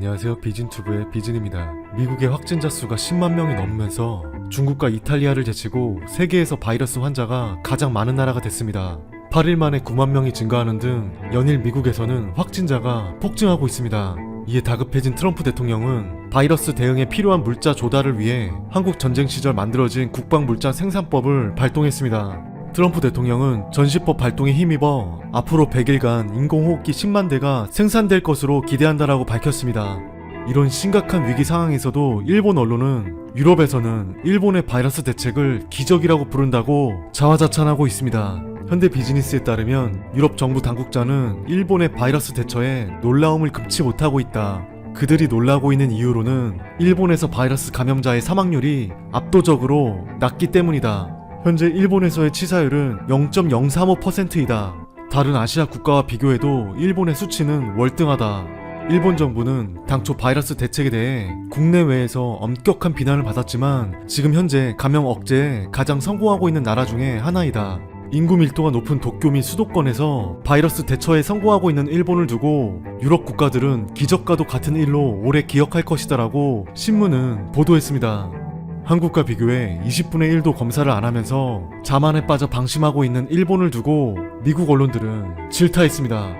네, 안녕하세요. 비진투브의 비진입니다. 미국의 확진자 수가 10만 명이 넘으면서 중국과 이탈리아를 제치고 세계에서 바이러스 환자가 가장 많은 나라가 됐습니다. 8일 만에 9만 명이 증가하는 등 연일 미국에서는 확진자가 폭증하고 있습니다. 이에 다급해진 트럼프 대통령은 바이러스 대응에 필요한 물자 조달을 위해 한국 전쟁 시절 만들어진 국방 물자 생산법을 발동했습니다. 트럼프 대통령은 전시법 발동에 힘입어 앞으로 100일간 인공호흡기 10만 대가 생산될 것으로 기대한다라고 밝혔습니다. 이런 심각한 위기 상황에서도 일본 언론은 유럽에서는 일본의 바이러스 대책을 기적이라고 부른다고 자화자찬하고 있습니다. 현대 비즈니스에 따르면 유럽 정부 당국자는 일본의 바이러스 대처에 놀라움을 금치 못하고 있다. 그들이 놀라고 있는 이유로는 일본에서 바이러스 감염자의 사망률이 압도적으로 낮기 때문이다. 현재 일본에서의 치사율은 0.035%이다. 다른 아시아 국가와 비교해도 일본의 수치는 월등하다. 일본 정부는 당초 바이러스 대책에 대해 국내외에서 엄격한 비난을 받았지만 지금 현재 감염 억제에 가장 성공하고 있는 나라 중에 하나이다. 인구 밀도가 높은 도쿄 및 수도권에서 바이러스 대처에 성공하고 있는 일본을 두고 유럽 국가들은 기적과도 같은 일로 오래 기억할 것이다라고 신문은 보도했습니다. 한국과 비교해 20분의 1도 검사를 안 하면서 자만에 빠져 방심하고 있는 일본을 두고 미국 언론들은 질타했습니다.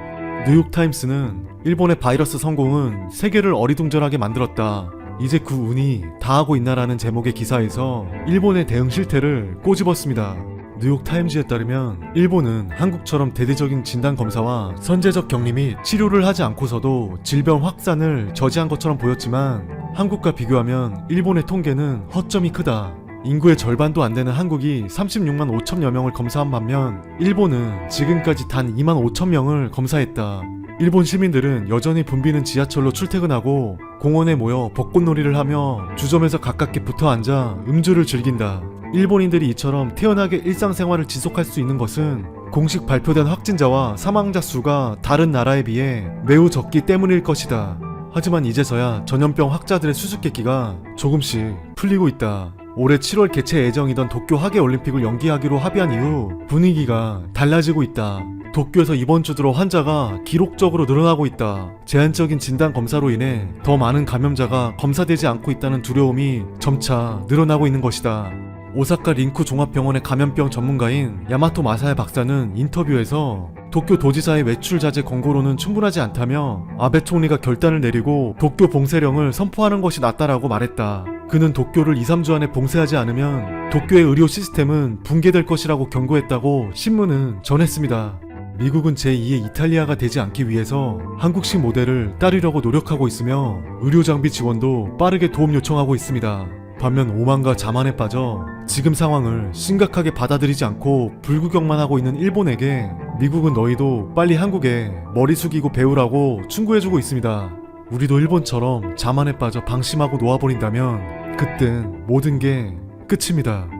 뉴욕타임스는 일본의 바이러스 성공은 세계를 어리둥절하게 만들었다. 이제 그 운이 다하고 있나라는 제목의 기사에서 일본의 대응 실태를 꼬집었습니다. 뉴욕 타임즈에 따르면 일본은 한국처럼 대대적인 진단 검사와 선제적 격리 및 치료를 하지 않고서도 질병 확산을 저지한 것처럼 보였지만 한국과 비교하면 일본의 통계는 허점이 크다. 인구의 절반도 안 되는 한국이 36만 5천여 명을 검사한 반면 일본은 지금까지 단 2만 5천 명을 검사했다. 일본 시민들은 여전히 붐비는 지하철로 출퇴근하고 공원에 모여 벚꽃놀이를 하며 주점에서 가깝게 붙어 앉아 음주를 즐긴다. 일본인들이 이처럼 태연하게 일상생활을 지속할 수 있는 것은 공식 발표된 확진자와 사망자 수가 다른 나라에 비해 매우 적기 때문일 것이다. 하지만 이제서야 전염병 확자들의 수수께끼가 조금씩 풀리고 있다. 올해 7월 개최 예정이던 도쿄 하계 올림픽을 연기하기로 합의한 이후 분위기가 달라지고 있다. 도쿄에서 이번 주 들어 환자가 기록적으로 늘어나고 있다. 제한적인 진단 검사로 인해 더 많은 감염자가 검사되지 않고 있다는 두려움이 점차 늘어나고 있는 것이다. 오사카 링쿠 종합병원의 감염병 전문가인 야마토 마사야 박사는 인터뷰에서 도쿄 도지사의 외출 자제 권고로는 충분하지 않다며 아베 총리가 결단을 내리고 도쿄 봉쇄령을 선포하는 것이 낫다라고 말했다. 그는 도쿄를 2, 3주 안에 봉쇄하지 않으면 도쿄의 의료 시스템은 붕괴될 것이라고 경고했다고 신문은 전했습니다. 미국은 제2의 이탈리아가 되지 않기 위해서 한국식 모델을 따르려고 노력하고 있으며 의료 장비 지원도 빠르게 도움 요청하고 있습니다. 반면 오만과 자만에 빠져 지금 상황을 심각하게 받아들이지 않고 불구경만 하고 있는 일본에게 미국은 너희도 빨리 한국에 머리 숙이고 배우라고 충고해주고 있습니다. 우리도 일본처럼 자만에 빠져 방심하고 놓아버린다면 그땐 모든 게 끝입니다.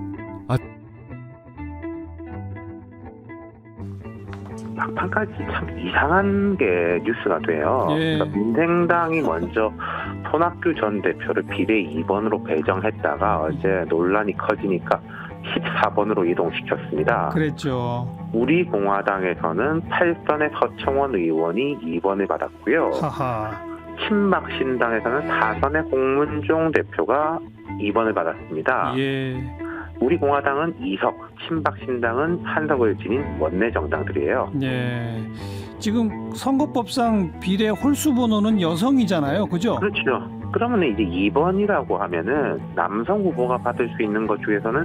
막판까지 참 이상한 게 뉴스가 돼요. 예. 그러니까 민생당이 먼저 손학규 전 대표를 비례 2번으로 배정했다가 어제 논란이 커지니까 14번으로 이동시켰습니다. 그랬죠. 우리 공화당에서는 8선의 서청원 의원이 2번을 받았고요. 하하. 친박 신당에서는 4선의 홍문종 대표가 2번을 받았습니다. 예. 우리 공화당은 2석, 친박 신당은 한석을 지닌 원내 정당들이에요. 예. 지금 선거법상 비례 홀수 번호는 여성이잖아요. 그죠? 그렇죠. 그러면 이제 2번이라고 하면은 남성 후보가 받을 수 있는 것 중에서는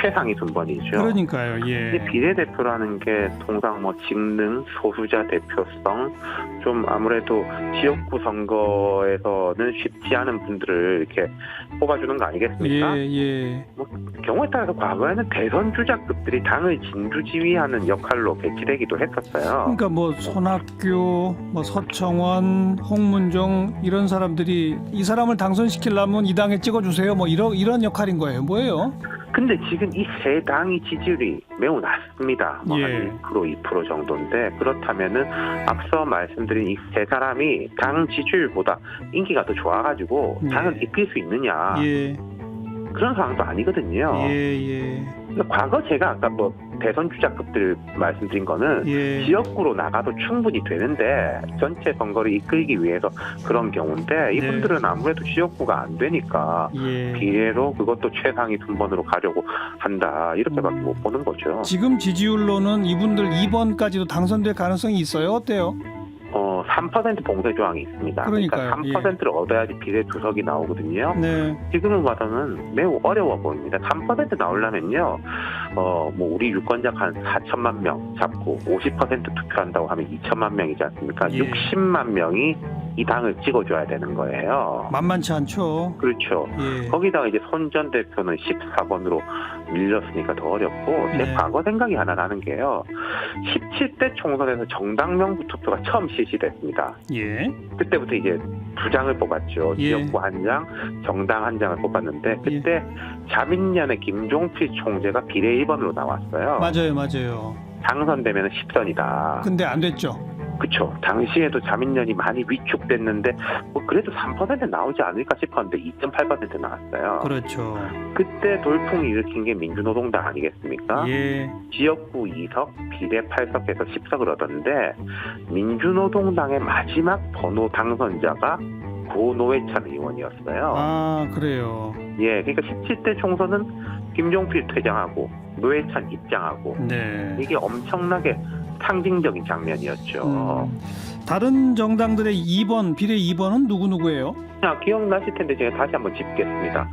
최상위 순번이죠. 그러니까요. 예. 비례대표라는 게 통상 뭐 직능, 소수자 대표성, 좀 아무래도 지역구 선거에서는 쉽지 않은 분들을 이렇게 뽑아주는 거 아니겠습니까? 예, 예. 경우에 따라서 과거에는 대선 주자급들이 당을 진두지휘하는 역할로 배치되기도 했었어요. 그러니까 뭐 손학규, 뭐 서청원, 홍문종 이런 사람들이 이 사람을 당선시키려면 이 당에 찍어주세요. 뭐 이런 이런 역할인 거예요. 뭐예요? 근데 지금 이 세 당이 지지율이 매우 낮습니다. 뭐 예. 한 1%, 2% 정도인데 그렇다면은 앞서 말씀드린 이 세 사람이 당 지지율보다 인기가 더 좋아가지고 예. 당을 이끌 수 있느냐 예, 그런 상황도 아니거든요. 예, 예. 과거 제가 아까 뭐 대선 주자급들 말씀드린 거는 예. 지역구로 나가도 충분히 되는데 전체 선거를 이끌기 위해서 그런 경우인데 이분들은 아무래도 지역구가 안 되니까 예. 비례로 그것도 최상위 순번으로 가려고 한다 이렇게밖에 음. 못 보는 거죠. 지금 지지율로는 이분들 2번까지도 당선될 가능성이 있어요. 어때요? 어, 3% 봉쇄 조항이 있습니다. 그러니까요. 예. 3%를 얻어야지 비례 두석이 나오거든요. 네. 지금은 봐서는 매우 어려워 보입니다. 3% 나오려면요, 어, 뭐, 우리 유권자 한 4천만 명 잡고 50% 투표한다고 하면 2천만 명이지 않습니까? 예. 60만 명이 이 당을 찍어줘야 되는 거예요. 만만치 않죠. 그렇죠. 예. 거기다가 이제 손 전 대표는 14번으로 밀렸으니까 더 어렵고, 제 네. 과거 생각이 하나 나는 게요, 17대 총선에서 정당명부 투표가 처음 실시됐습니다. 예. 그때부터 이제 두 장을 뽑았죠. 예. 지역구 한 장, 정당 한 장을 뽑았는데 그때 자민련의 김종필 총재가 비례 1번으로 나왔어요. 맞아요, 맞아요. 당선되면 10선이다. 근데 안 됐죠. 그쵸. 당시에도 자민련이 많이 위축됐는데 뭐 그래도 3% 나오지 않을까 싶었는데 2.8% 나왔어요. 그렇죠. 그때 돌풍이 일으킨 게 민주노동당 아니겠습니까? 예. 지역구 2석, 비례 8석에서 10석을 얻었는데 민주노동당의 마지막 번호 당선자가 고 노회찬 의원이었어요. 아, 그래요. 예, 그러니까 17대 총선은 김종필 퇴장하고 노회찬 입장하고 네. 이게 엄청나게 상징적인 장면이었죠. 음, 다른 정당들의 2번, 비례 2번은 누구 누구예요? 자, 기억나실 텐데 제가 다시 한번 짚겠습니다.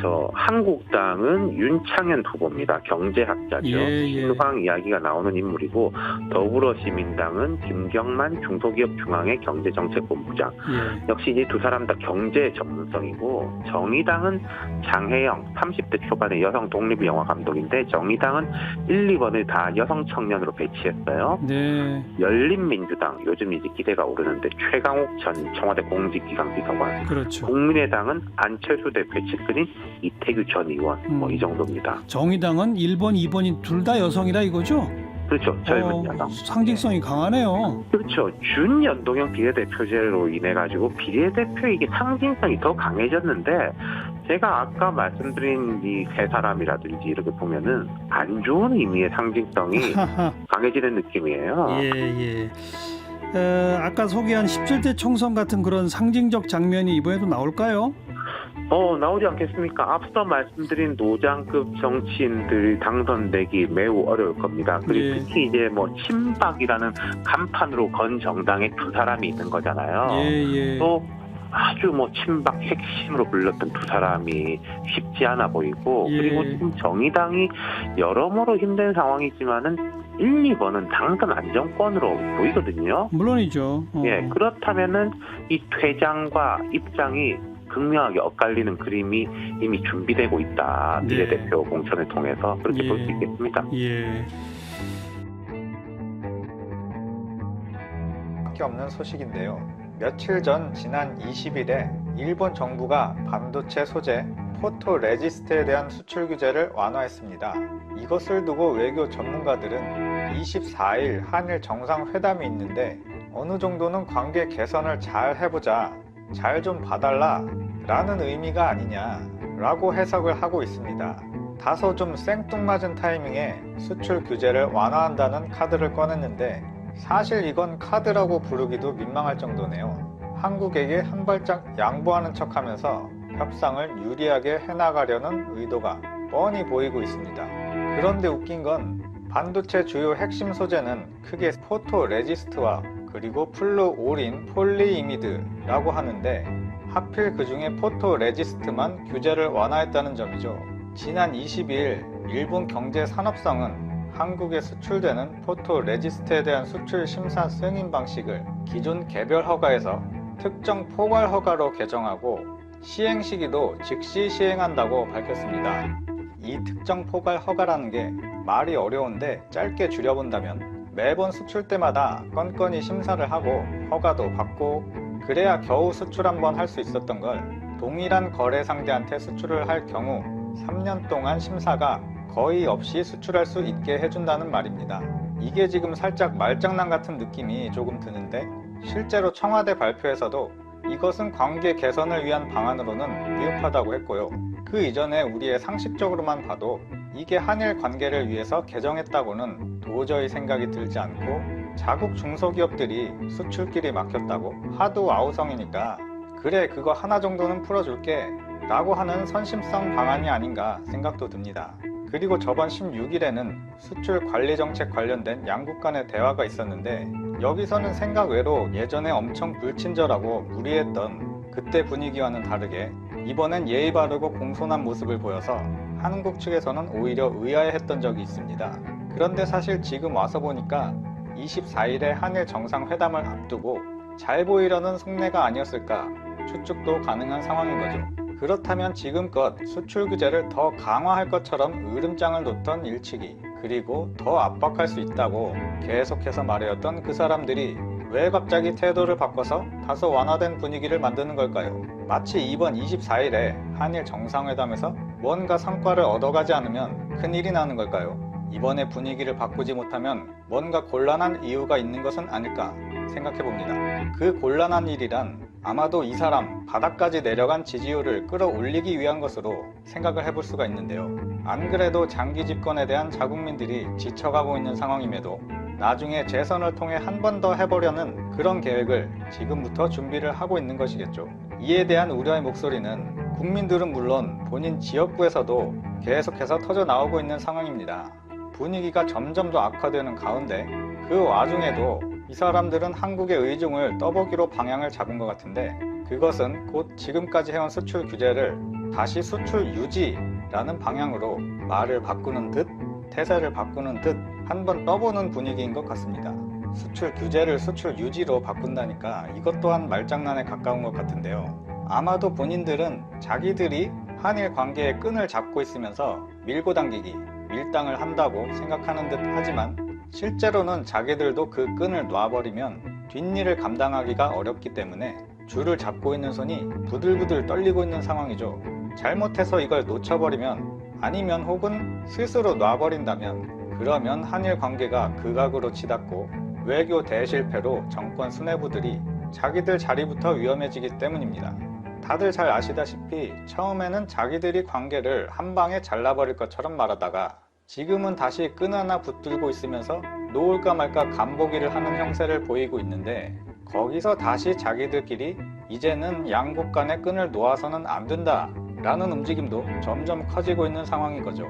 저 한국당은 윤창현 후보입니다. 경제학자죠. 예, 예. 신황 이야기가 나오는 인물이고 더불어시민당은 김경만 중소기업 중앙회 경제정책본부장. 예. 역시 이 두 사람 다 경제 전문성이고 정의당은 장혜영 30대 초반의 여성 독립 영화 감독인데 정의당은 1, 2번을 다 여성 청년으로 배치했어요. 네. 열린민주당 요즘 이제 기대가 오르는데 최강욱 전 청와대 공직기강 비서관 그렇죠. 국민의당은 안철수 대표의 측근인 이태규 전 의원 뭐 음. 이 정도입니다. 정의당은 1번, 2번이 둘 다 여성이라 이거죠? 그렇죠. 젊은 어, 여성. 상징성이 강하네요. 그렇죠. 준연동형 비례대표제로 인해 가지고 비례대표 이게 상징성이 더 강해졌는데 제가 아까 말씀드린 이 세 사람이라든지 이렇게 보면은 안 좋은 의미의 상징성이. 강해지는 느낌이에요. 예, 예. 에, 아까 소개한 17대 총선 같은 그런 상징적 장면이 이번에도 나올까요? 어 나오지 않겠습니까? 앞서 말씀드린 노장급 정치인들이 당선되기 매우 어려울 겁니다. 그리고 예. 특히 이제 뭐 친박이라는 간판으로 건 정당에 두 사람이 있는 거잖아요. 예, 예. 또 아주 뭐 친박 핵심으로 불렸던 두 사람이 쉽지 않아 보이고 예. 그리고 지금 정의당이 여러모로 힘든 상황이지만은 1, 2번은 당선 안정권으로 보이거든요. 물론이죠. 어. 예, 그렇다면은 이 퇴장과 입장이 극명하게 엇갈리는 그림이 이미 준비되고 있다. 네. 비례대표 공천을 통해서 그렇게 예. 볼수 있겠습니다. 예. 밖에 없는 소식인데요. 며칠 전 지난 20일에 일본 정부가 반도체 소재 포토 레지스트에 대한 수출 규제를 완화했습니다. 이것을 두고 외교 전문가들은 24일 한일 정상회담이 있는데 어느 정도는 관계 개선을 잘 해보자, 잘 좀 봐달라 라는 의미가 아니냐 라고 해석을 하고 있습니다. 다소 좀 생뚱맞은 타이밍에 수출 규제를 완화한다는 카드를 꺼냈는데 사실 이건 카드라고 부르기도 민망할 정도네요. 한국에게 한 발짝 양보하는 척 하면서 협상을 유리하게 해나가려는 의도가 뻔히 보이고 있습니다. 그런데 웃긴 건 반도체 주요 핵심 소재는 크게 포토 레지스트와 그리고 플루 올인 폴리이미드라고 하는데 하필 그 중에 포토 레지스트만 규제를 완화했다는 점이죠. 지난 22일 일본 경제산업성은 한국에 수출되는 포토 레지스트에 대한 수출 심사 승인 방식을 기존 개별 허가에서 특정 포괄 허가로 개정하고 시행 시기도 즉시 시행한다고 밝혔습니다. 이 특정 포괄 허가라는 게 말이 어려운데 짧게 줄여본다면 매번 수출 때마다 건건히 심사를 하고 허가도 받고 그래야 겨우 수출 한번 할 수 있었던 걸 동일한 거래 상대한테 수출을 할 경우 3년 동안 심사가 거의 없이 수출할 수 있게 해준다는 말입니다. 이게 지금 살짝 말장난 같은 느낌이 조금 드는데 실제로 청와대 발표에서도 이것은 관계 개선을 위한 방안으로는 미흡하다고 했고요. 그 이전에 우리의 상식적으로만 봐도 이게 한일 관계를 위해서 개정했다고는 도저히 생각이 들지 않고 자국 중소기업들이 수출길이 막혔다고 하도 아우성이니까 그래 그거 하나 정도는 풀어줄게 라고 하는 선심성 방안이 아닌가 생각도 듭니다. 그리고 저번 16일에는 수출 관리 정책 관련된 양국 간의 대화가 있었는데 여기서는 생각 외로 예전에 엄청 불친절하고 무리했던 그때 분위기와는 다르게 이번엔 예의 바르고 공손한 모습을 보여서 한국 측에서는 오히려 의아해했던 적이 있습니다. 그런데 사실 지금 와서 보니까 24일에 한일 정상회담을 앞두고 잘 보이려는 속내가 아니었을까 추측도 가능한 상황인 거죠. 그렇다면 지금껏 수출 규제를 더 강화할 것처럼 으름장을 놓던 일치기 그리고 더 압박할 수 있다고 계속해서 말해왔던 그 사람들이 왜 갑자기 태도를 바꿔서 다소 완화된 분위기를 만드는 걸까요? 마치 이번 24일에 한일 정상회담에서 뭔가 성과를 얻어가지 않으면 큰일이 나는 걸까요? 이번에 분위기를 바꾸지 못하면 뭔가 곤란한 이유가 있는 것은 아닐까 생각해 봅니다. 그 곤란한 일이란 아마도 이 사람 바닥까지 내려간 지지율을 끌어올리기 위한 것으로 생각을 해볼 수가 있는데요. 안 그래도 장기 집권에 대한 자국민들이 지쳐가고 있는 상황임에도 나중에 재선을 통해 한 번 더 해보려는 그런 계획을 지금부터 준비를 하고 있는 것이겠죠. 이에 대한 우려의 목소리는 국민들은 물론 본인 지역구에서도 계속해서 터져 나오고 있는 상황입니다. 분위기가 점점 더 악화되는 가운데 그 와중에도 이 사람들은 한국의 의중을 떠보기로 방향을 잡은 것 같은데 그것은 곧 지금까지 해온 수출 규제를 다시 수출 유지라는 방향으로 말을 바꾸는 듯 태세를 바꾸는 듯 한번 떠보는 분위기인 것 같습니다. 수출 규제를 수출 유지로 바꾼다니까 이것 또한 말장난에 가까운 것 같은데요. 아마도 본인들은 자기들이 한일 관계의 끈을 잡고 있으면서 밀고 당기기, 밀당을 한다고 생각하는 듯 하지만 실제로는 자기들도 그 끈을 놔버리면 뒷일을 감당하기가 어렵기 때문에 줄을 잡고 있는 손이 부들부들 떨리고 있는 상황이죠. 잘못해서 이걸 놓쳐버리면 아니면 혹은 스스로 놔버린다면 그러면 한일 관계가 극악으로 치닫고 외교 대실패로 정권 수뇌부들이 자기들 자리부터 위험해지기 때문입니다. 다들 잘 아시다시피 처음에는 자기들이 관계를 한 방에 잘라버릴 것처럼 말하다가 지금은 다시 끈 하나 붙들고 있으면서 놓을까 말까 간보기를 하는 형세를 보이고 있는데 거기서 다시 자기들끼리 이제는 양국 간의 끈을 놓아서는 안 된다 라는 움직임도 점점 커지고 있는 상황인 거죠.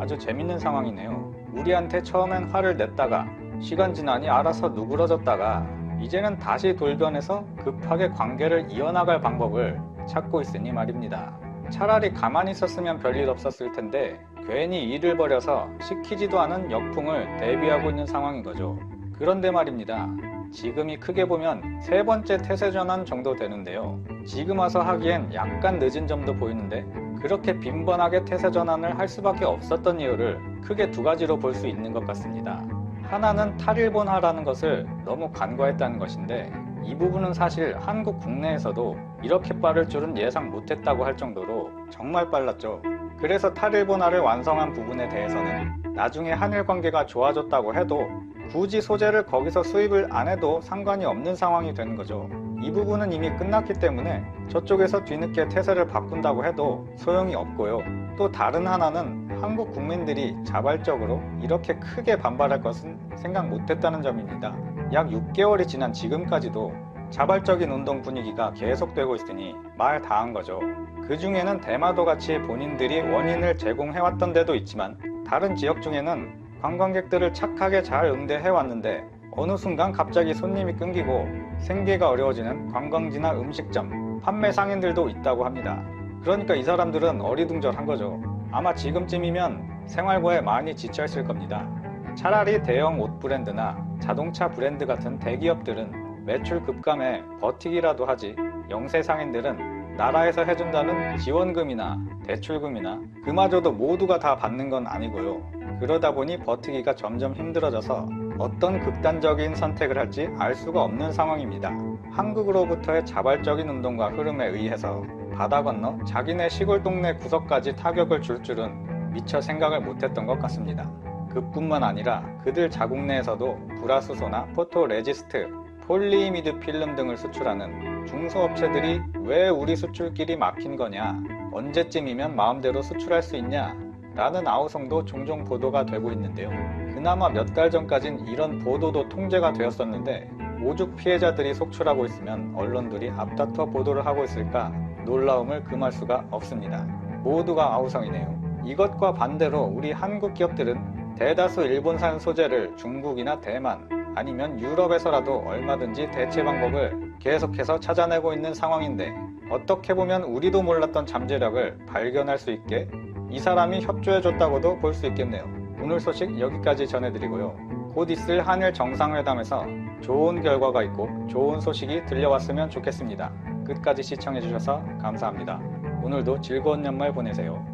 아주 재밌는 상황이네요. 우리한테 처음엔 화를 냈다가 시간 지나니 알아서 누그러졌다가 이제는 다시 돌변해서 급하게 관계를 이어나갈 방법을 찾고 있으니 말입니다. 차라리 가만히 있었으면 별일 없었을 텐데 괜히 일을 벌여서 시키지도 않은 역풍을 대비하고 있는 상황인 거죠. 그런데 말입니다. 지금이 크게 보면 세 번째 태세 전환 정도 되는데요. 지금 와서 하기엔 약간 늦은 점도 보이는데 그렇게 빈번하게 태세 전환을 할 수밖에 없었던 이유를 크게 두 가지로 볼 수 있는 것 같습니다. 하나는 탈일본화라는 것을 너무 간과했다는 것인데 이 부분은 사실 한국 국내에서도 이렇게 빠를 줄은 예상 못했다고 할 정도로 정말 빨랐죠. 그래서 탈일본화를 완성한 부분에 대해서는 나중에 한일 관계가 좋아졌다고 해도 굳이 소재를 거기서 수입을 안 해도 상관이 없는 상황이 되는 거죠. 이 부분은 이미 끝났기 때문에 저쪽에서 뒤늦게 태세를 바꾼다고 해도 소용이 없고요. 또 다른 하나는 한국 국민들이 자발적으로 이렇게 크게 반발할 것은 생각 못했다는 점입니다. 약 6개월이 지난 지금까지도 자발적인 운동 분위기가 계속되고 있으니 말 다한 거죠. 그 중에는 대마도 같이 본인들이 원인을 제공해왔던 데도 있지만 다른 지역 중에는 관광객들을 착하게 잘 응대해 왔는데 어느 순간 갑자기 손님이 끊기고 생계가 어려워지는 관광지나 음식점, 판매 상인들도 있다고 합니다. 그러니까 이 사람들은 어리둥절한 거죠. 아마 지금쯤이면 생활고에 많이 지쳐있을 겁니다. 차라리 대형 옷 브랜드나 자동차 브랜드 같은 대기업들은 매출 급감에 버티기라도 하지 영세 상인들은 나라에서 해준다는 지원금이나 대출금이나 그마저도 모두가 다 받는 건 아니고요. 그러다 보니 버티기가 점점 힘들어져서 어떤 극단적인 선택을 할지 알 수가 없는 상황입니다. 한국으로부터의 자발적인 운동과 흐름에 의해서 바다 건너 자기네 시골 동네 구석까지 타격을 줄 줄은 미처 생각을 못했던 것 같습니다. 그뿐만 아니라 그들 자국 내에서도 불화수소나 포토레지스트, 폴리이미드 필름 등을 수출하는 중소업체들이 왜 우리 수출길이 막힌 거냐, 언제쯤이면 마음대로 수출할 수 있냐, 라는 아우성도 종종 보도가 되고 있는데요. 그나마 몇 달 전까진 이런 보도도 통제가 되었었는데 오죽 피해자들이 속출하고 있으면 언론들이 앞다퉈 보도를 하고 있을까 놀라움을 금할 수가 없습니다. 모두가 아우성이네요. 이것과 반대로 우리 한국 기업들은 대다수 일본산 소재를 중국이나 대만 아니면 유럽에서라도 얼마든지 대체 방법을 계속해서 찾아내고 있는 상황인데 어떻게 보면 우리도 몰랐던 잠재력을 발견할 수 있게 이 사람이 협조해줬다고도 볼 수 있겠네요. 오늘 소식 여기까지 전해드리고요. 곧 있을 한일 정상회담에서 좋은 결과가 있고 좋은 소식이 들려왔으면 좋겠습니다. 끝까지 시청해주셔서 감사합니다. 오늘도 즐거운 연말 보내세요.